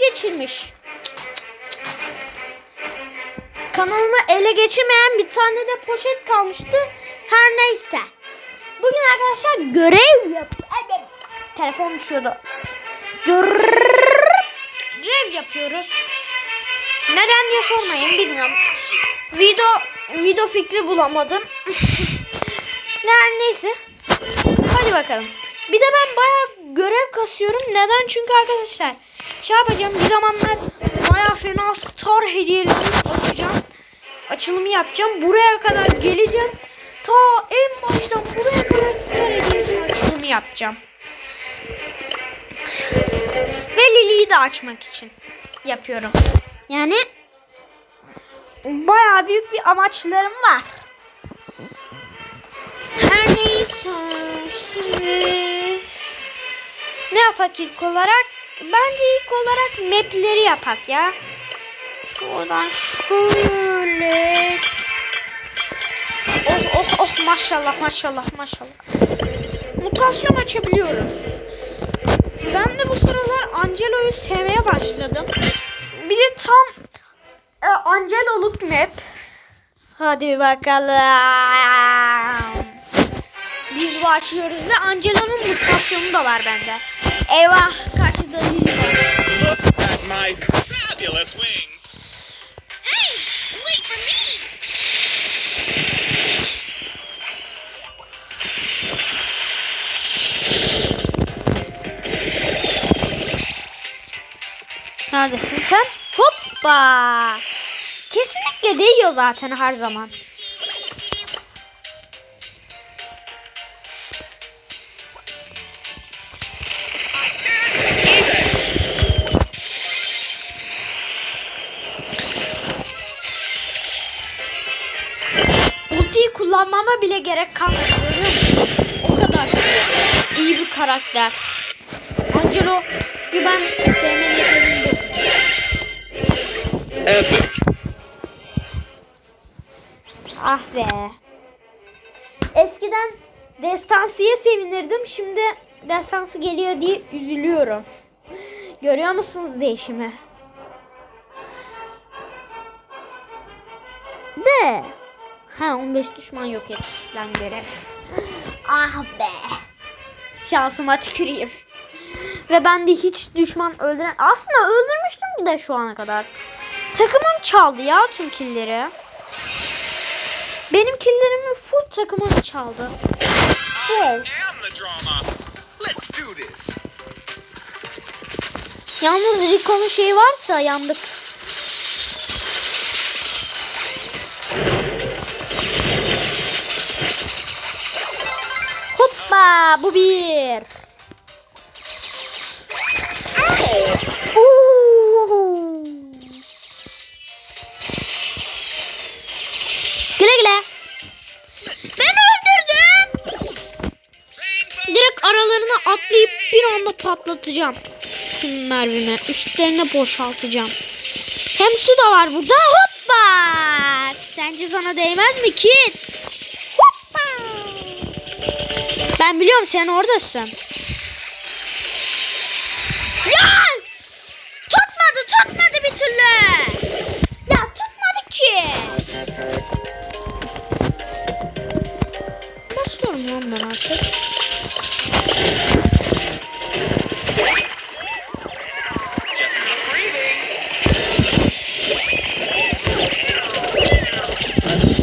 ele geçirmiş. Kanalımı ele geçirmeyen bir tane de poşet kalmıştı. Her neyse. Bugün arkadaşlar görev yap. Ay, Telefon düşüyordu. Görev yapıyoruz. Neden diye sormayın bilmiyorum. Video video fikri bulamadım. Her neyse. Hadi bakalım. Bir de ben bayağı görev kasıyorum. Neden? Çünkü arkadaşlar şey yapacağım. Bir zamanlar bayağı fena star hediyeleri açacağım. Açılımı yapacağım. Buraya kadar geleceğim. Ta en baştan buraya kadar star hediyesi açılımı yapacağım. Ve Lili'yi de açmak için yapıyorum. Yani bayağı büyük bir amaçlarım var. Her neyse şimdi ne yapak ilk olarak? Bence ilk olarak mapleri yapak ya. Şuradan şöyle. Oh oh oh maşallah maşallah maşallah. Mutasyon açabiliyoruz. Ben de bu sıralar Angelo'yu sevmeye başladım. Bir de tam e, Angelo'luk map. Hadi bakalım. Biz bu açıyoruz ve Angelo'nun mutasyonu da var bende. Eyvah karşıda Lily var. Neredesin sen? Hoppa. Kesinlikle değiyor zaten her zaman. Kullanmama bile gerek kalmadı. görüyor musun? O kadar iyi bir karakter. Angelo bir ben sevme nedenim. Epic. Ah be. Eskiden destansıya sevinirdim. Şimdi destansı geliyor diye üzülüyorum. Görüyor musunuz değişimi? De. Ha 15 düşman yok et lan görev. Ah be. Şansıma tüküreyim. Ve ben de hiç düşman öldüren... Aslında öldürmüştüm de şu ana kadar. Takımım çaldı ya tüm killeri. Benim killerimi full takımım çaldı. Full. Yalnız Rico'nun şeyi varsa yandık. Bu bir. Güle güle. Ben öldürdüm. Direkt aralarına atlayıp bir anda patlatacağım. Tüm mermimi üstlerine boşaltacağım. Hem su da var burada. Hoppa! Sence sana değmez mi kit? Ben biliyorum sen oradasın. Ya! Tutmadı, tutmadı bir türlü. Ya tutmadı ki. Başlıyorum lan ben artık.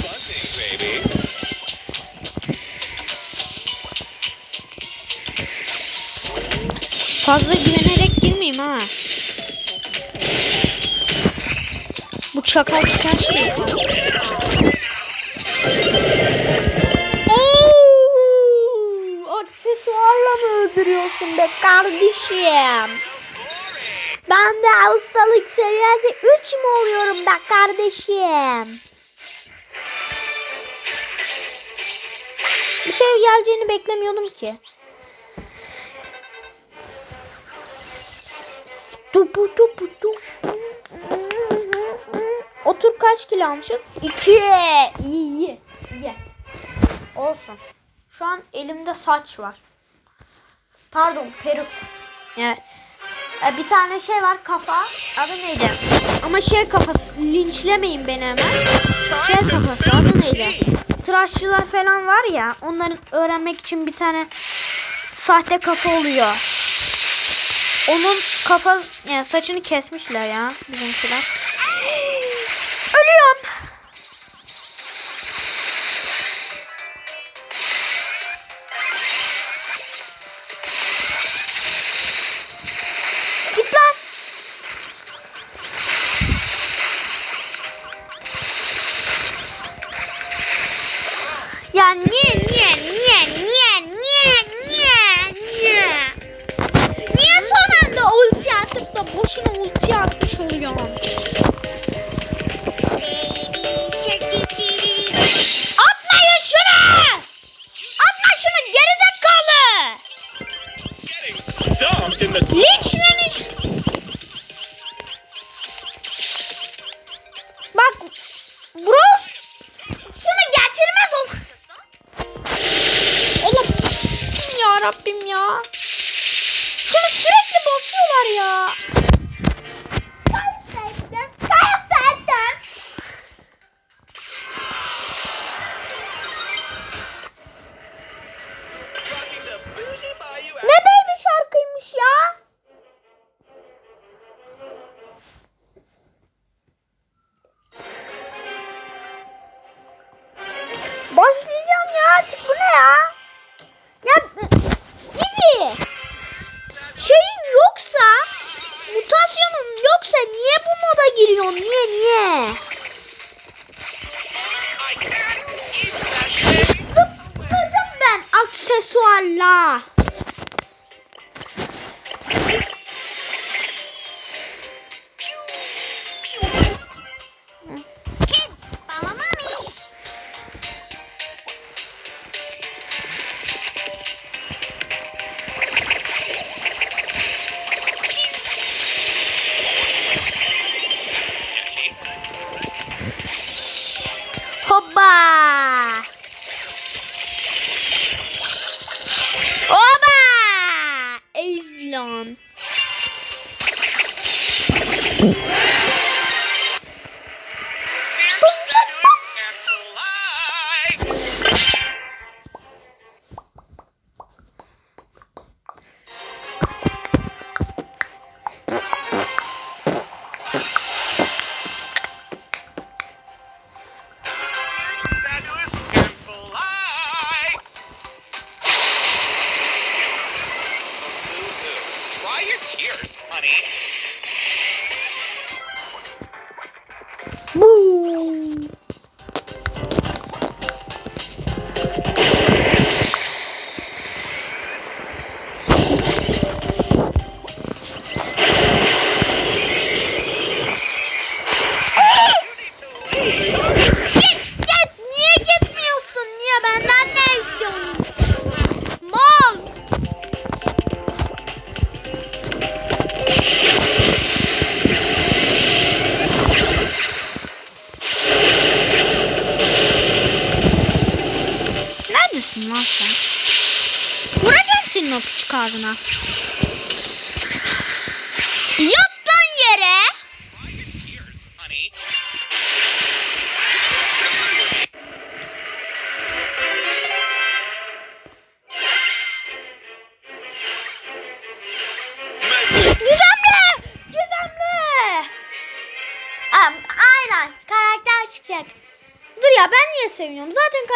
Buzzing, baby. Fazla güvenerek girmeyeyim ha. Bu çakal çıkan şey. Oo! Aksesuarla mı öldürüyorsun be kardeşim? Ben de ustalık seviyesi 3 mü oluyorum be kardeşim? Bir şey geleceğini beklemiyordum ki. Dubu dubu dubu. Otur kaç kilo almışız? İki. İyi iyi. iyi. Olsun. Şu an elimde saç var. Pardon peruk. Evet. Bir tane şey var kafa. Adı neydi? Ama şey kafası. Linçlemeyin beni hemen. Şey kafası adı neydi? Tıraşçılar falan var ya. Onların öğrenmek için bir tane sahte kafa oluyor. Onun kafa yani saçını kesmişler ya bizimkiler. Ölüyorum. Git lan. Ya niye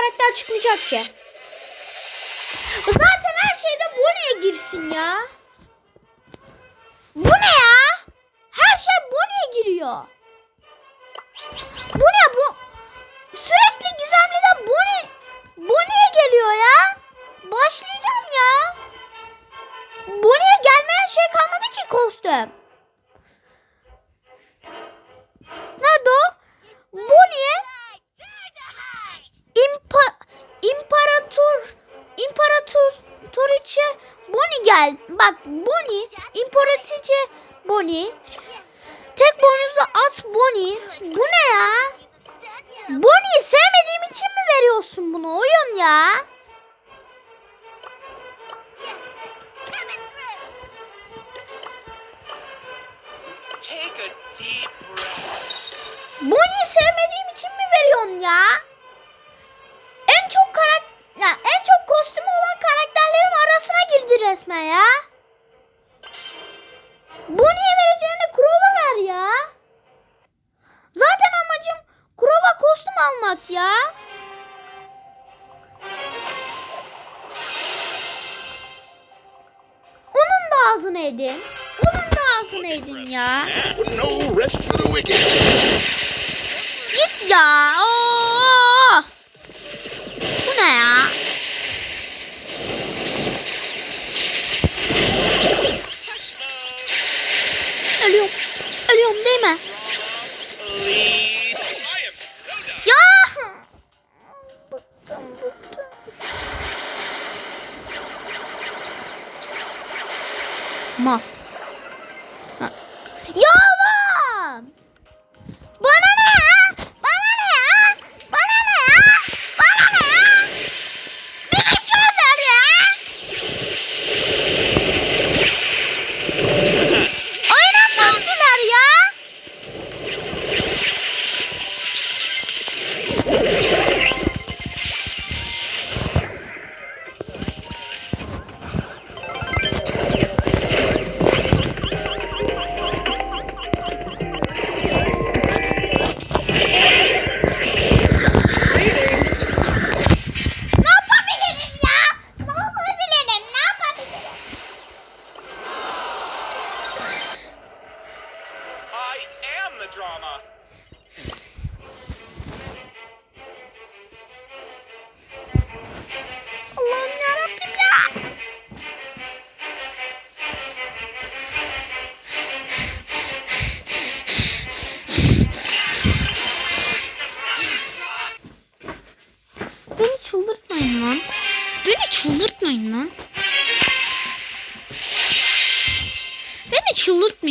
karakter çıkmayacak ki. Zaten her şeyde Bonnie'ye girsin ya. Bu ne ya? Her şey Bonnie'ye giriyor. Bu ne bu? Sürekli gizemliden Bonnie Bonnie'ye geliyor ya. Başlayacağım ya. Bonnie'ye gelmeyen şey kalmadı ki kostüm. Nerede o? Bonnie İmpa İmparator İmparator Toriçe Bonnie gel. Bak Bonnie İmparatoriçe Bonnie Tek boynuzlu at Bonnie. Bu ne ya? Bonnie'yi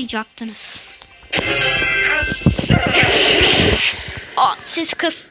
olmayacaktınız. Aa, siz kız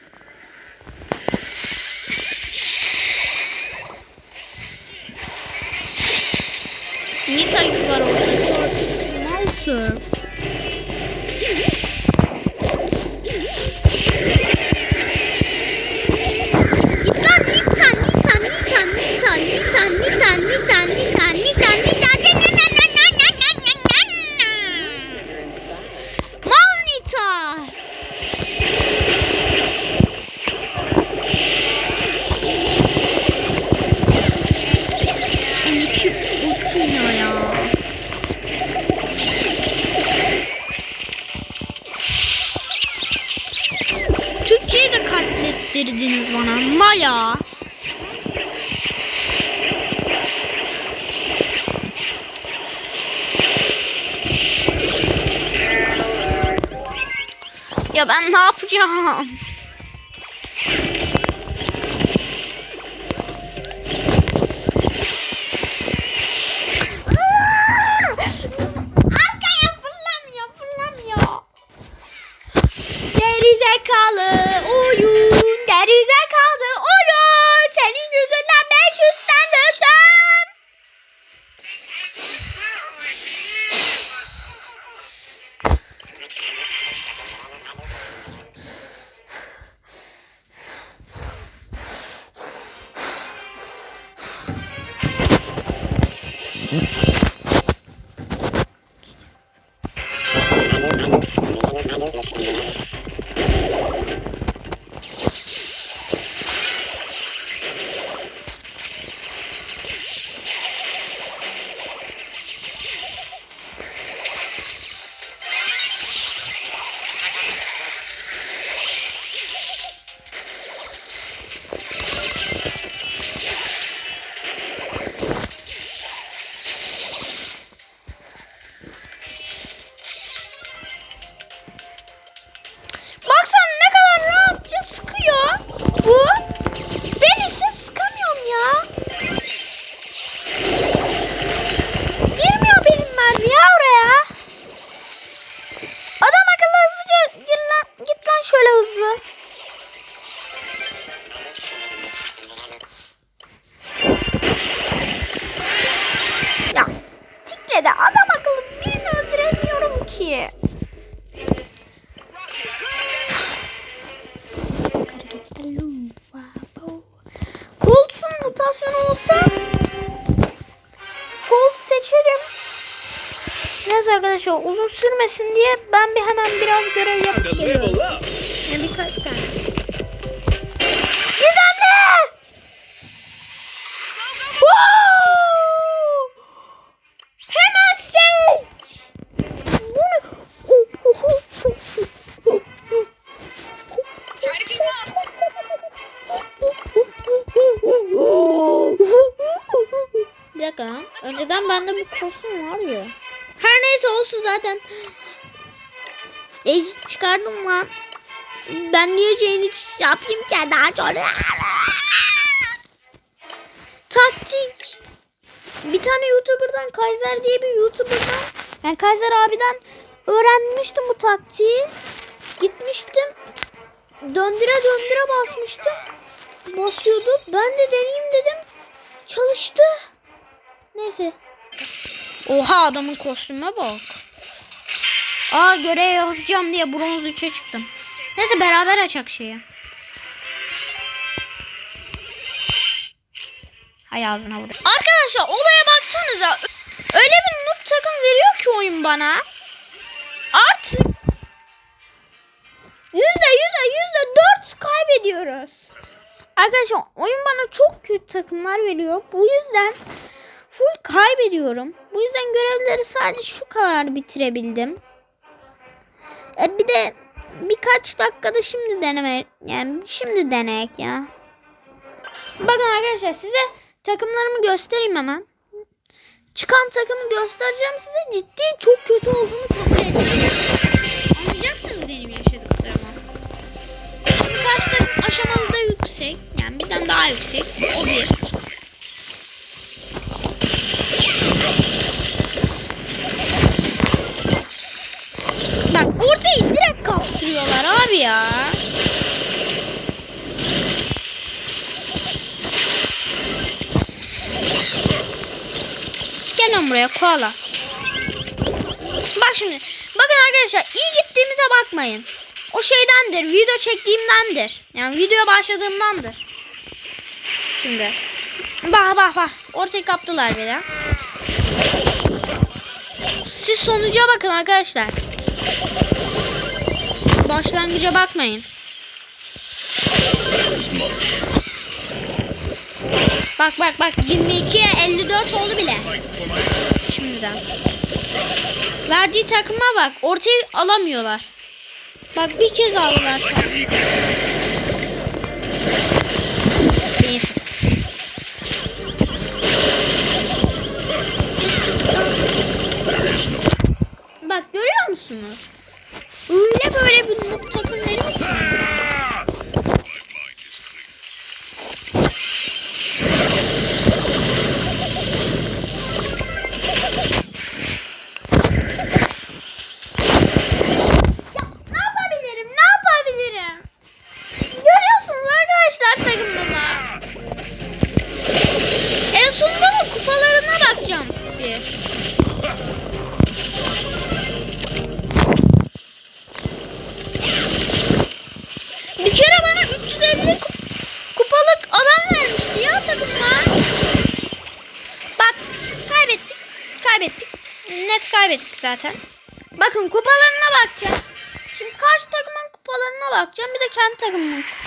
না arkadaşlar uzun sürmesin diye ben bir hemen biraz görev yapıp geliyorum. Yani birkaç tane. Gizemli! hemen seç! Bunu... bir dakika lan. Önceden bende bu kostüm var ya. Neyse olsun zaten. E, çıkardım lan. Ben niye şeyini yapayım ki daha sonra. Taktik. Bir tane YouTuber'dan Kaiser diye bir YouTuber'dan yani Kaiser abiden öğrenmiştim bu taktiği. Gitmiştim. Döndüre döndüre basmıştım. Basıyordu. Ben de deneyeyim dedim. Çalıştı. Neyse. Oha adamın kostüme bak. Aa görev yapacağım diye bronz 3'e çıktım. Neyse beraber açak şeyi. Hay ağzına vur. Arkadaşlar olaya baksanıza. Öyle bir noob takım veriyor ki oyun bana. Artık yüzde yüzde yüzde dört kaybediyoruz. Arkadaşlar oyun bana çok kötü takımlar veriyor. Bu yüzden full kaybediyorum. Bu yüzden görevleri sadece şu kadar bitirebildim. E bir de birkaç dakikada şimdi deneme yani şimdi deneyek ya. Bakın arkadaşlar size takımlarımı göstereyim hemen. Çıkan takımı göstereceğim size. Ciddi çok kötü olduğunu Koala. Bak şimdi. Bakın arkadaşlar iyi gittiğimize bakmayın. O şeydendir. Video çektiğimdendir. Yani video başladığımdandır. Şimdi. Bak bak bak. Ortayı kaptılar bile. Siz sonuca bakın arkadaşlar. Başlangıca bakmayın. Bak bak bak 22'ye 54 oldu bile. Şimdiden. Verdiği takıma bak. Ortayı alamıyorlar. Bak bir kez aldılar. Beyinsiz. Bak görüyor musunuz? Öyle böyle bir takım veriyor ki.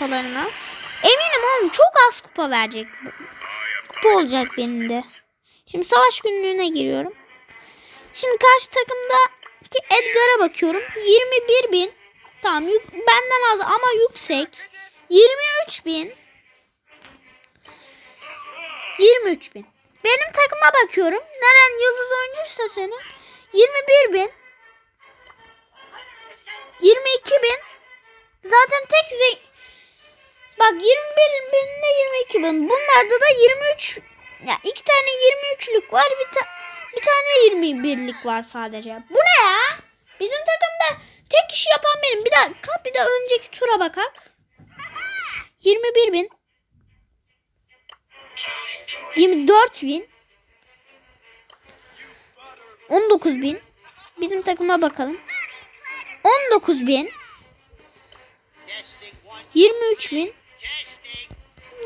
Kupalarına. Eminim oğlum çok az kupa verecek. Kupa olacak benim de. Şimdi savaş günlüğüne giriyorum. Şimdi karşı takımdaki Edgar'a bakıyorum. 21 bin. Tamam yük- benden az ama yüksek. 23 bin. 23 bin. Benim takıma bakıyorum. Neren yıldız oyuncuysa senin. 21 bin. 22 bin. Zaten tek ze Bak 21 binle 22 bin. Bunlarda da 23 ya iki tane 23'lük var. Bir, ta- bir tane 21'lik var sadece. Bu ne ya? Bizim takımda tek kişi yapan benim. Bir dakika bir de önceki tura bakak. 21 bin. 24 bin. 19 bin. Bizim takıma bakalım. 19 bin. 23 bin.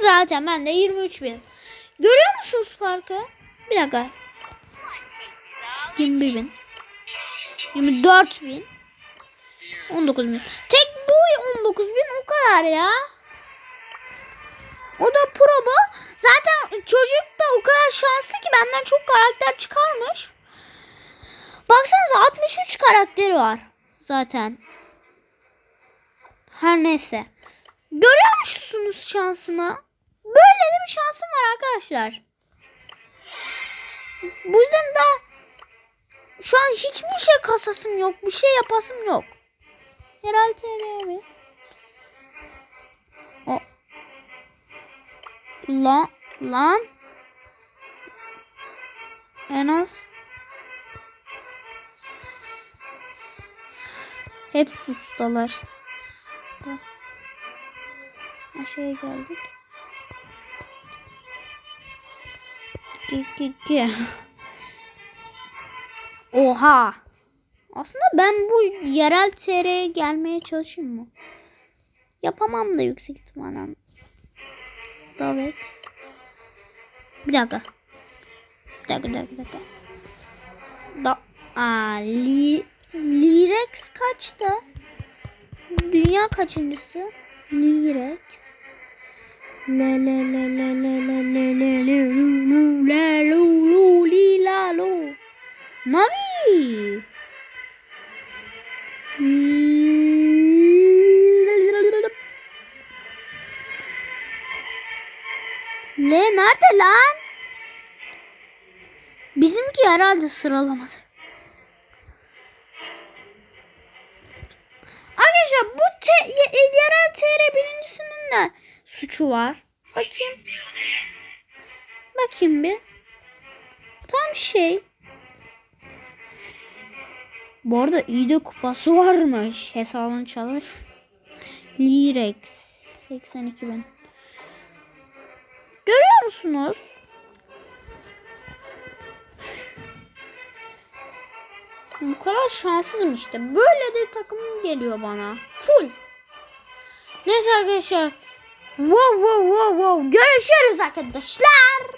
Zaten ben de 23 bin. Görüyor musunuz farkı? Bir dakika. 21 bin. 24 bin. 19 bin. Tek bu 19 bin o kadar ya. O da pro bu. Zaten çocuk da o kadar şanslı ki benden çok karakter çıkarmış. Baksanıza 63 karakteri var zaten. Her neyse. Görüyor musunuz şansımı? De bir şansım var arkadaşlar. Bu yüzden daha şu an hiçbir şey kasasım yok. Bir şey yapasım yok. Herhalde TR mi? O. Lan. Lan. En az. Hep sustalar. Aşağıya geldik. Git. Oha. Aslında ben bu yerel TR'ye gelmeye çalışayım mı? Yapamam da yüksek ihtimalle. Davet. Bir dakika. Bir dakika, bir dakika, bir dakika. Da Aa, li Lirex kaçta? Dünya kaçıncısı? Lirex. Lu lu li la lu. Navi. Le nerede lan? Bizimki herhalde sıralamadı. Arkadaşlar bu te, ye- yerel TR birincisinin de suçu var. Bakayım. Bakayım bir. Tam şey. Bu arada iyi de kupası varmış. Hesabını çalır. Lirex 82 bin. Görüyor musunuz? Bu kadar şanssızım işte. Böyle de takım geliyor bana. Full. Neyse arkadaşlar. Wow wow wow wow. Görüşürüz arkadaşlar.